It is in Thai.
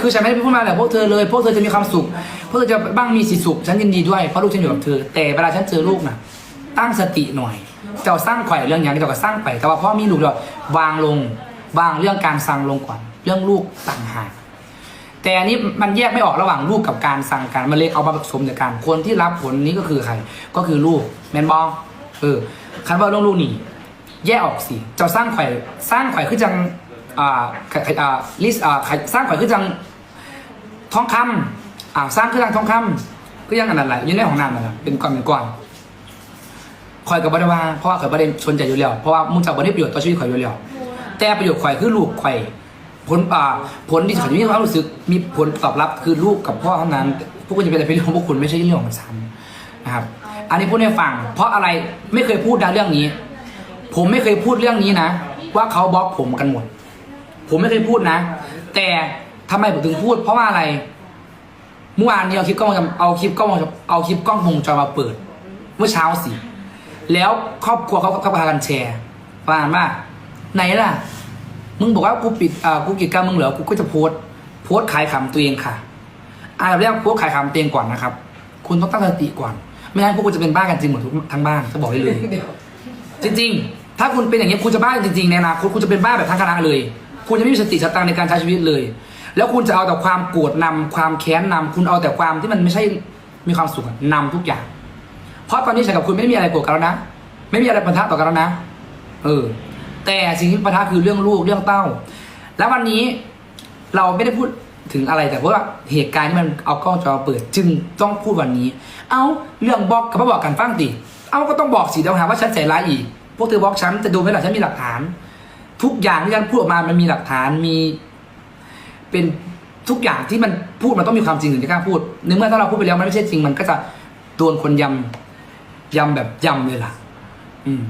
คือฉันไม่ได้พูดมาแต่พวกเธอเลยพวกเธอจะมีความสุขพวกเธอจะบ้างมีสิสุขฉันยินดีด้วยเพราะลูกฉันอยู่กับเธอ แต่เวลาฉันเจอลูกน่ะตั้งสติหน่อย เจ้าสร้างไข่เรื่องอย่างเจ้าก็สร้างไปแต่ว่าพ่อมีลูกเดียววางลงวางเรื่องการสั่งลงก่อนเรื่องลูกต่างหากแต่อันนี้มันแยกไม่ออกระหว่างลูกกับการสั่งการมันเลยเอามาผสมในกันคนที่รับผลนี้ก็คือใครก็คือลูกแมนบองเออคันว่าเรื่องลูกนี่แยกออกสิเจ้าสร้างไข่สร้างไข่คือจัง อ่าไข่อ่าลิสอ่าไข่สร้างไข่คือจังทองคำอ่าสร้างคือจังทองคำก็ยังอันนั้นแหละอยังในของน้ำนั่นแหละเป็นก้อนเป็นก้อนข่อยกับบริวาเพราะว่าข่อยประเด็นสนใจอยู่แล้วเพราะว่ามุ่งจากบริประโยชน์ต่อชีวิตข่อยอยู่แล้วแต่ประโยชน์ข่อยคือลูกข่อยผลอ่าผลที่ข่อยมีความรู้สึกมีผลตอบรับคือลูกกับพ่อเท่านั้นพวกคุณจะเป็นอะไรเป็นเรื่องของพวกคุณไม่ใช่เรื่องของฉันนะครับ อันนี้พูดให้ฟัง เพราะอะไรไม่เคยพูดนะเรื่องนี้ ผมไม่เคยพูดเรื่องนี้นะ ว่าเขาบล็อกผมกันหมด ผมไม่เคยพูดนะ แต่ทำไมผมถึงพูด เพราะว่าอะไร เมื่อวานนี้เอาคลิปกล้องจรเอาคลิปกล้องจรเอาคลิปกล้องวงจรมาเปิด เมื่อเช้าสิ แล้วครอบครัวเขาเขาพากันแชร์ประมาณว่าไหนล่ะ มึงบอกว่ากูปิดอ่ากูกิจกรรมึงเหรอ กูก็จะโพสต์โพสต์ขายขำตัวเองค่ะอันดับแรกโพสต์ขายขำตัวเองก่อนนะครับ คุณต้องตั้งสติก่อน ไม่งั้นพวกคุณจะเป็นบ้ากันจริงหมดทั้งบ้านจะบอกได้เลย จริง ๆ ถ้าคุณเป็นอย่างนี้คุณจะบ้าจริงๆในอนาคตคุณจะเป็นบ้าแบบทั้งคณะเลย คุณจะไม่มีสติสตังในการใช้ชีวิตเลย แล้วคุณจะเอาแต่ความโกรธนำความแค้นนำคุณเอาแต่ความที่มันไม่ใช่มีความสุขอะนำทุกอย่าง เพราะตอนนี้ฉันกับคุณไม่ได้มีอะไรโกรธกันแล้วนะ ไม่มีอะไรปะทะต่อกันแล้วนะ เออ แต่สิ่งที่ปะทะคือเรื่องลูกเรื่องเต้า แล้ววันนี้เราไม่ได้พูดถึงอะไรแต่เพราะว่าเหตุการณ์ที่มันเอากล้องจอเปิดจึงต้องพูดวันนี้ เอาเรื่องบล็อกกับมาบอกกันฟังดิเอาก็ต้องบอกสิเดี๋ยวหาว่าฉันใส่ร้ายอีก พวกเธอบล็อกฉันจะดูไหมล่ะฉันมีหลักฐาน ทุกอย่างที่ฉันพูดออกมามันมีหลักฐานมีเป็นทุกอย่างที่มันพูดมันต้องมีความจริงถึงจะกล้าพูดในเมื่อถ้าเราพูดไปแล้วมันไม่ใช่จริงมันก็จะโดนคนยำยำแบบยำเลยล่ะ อืม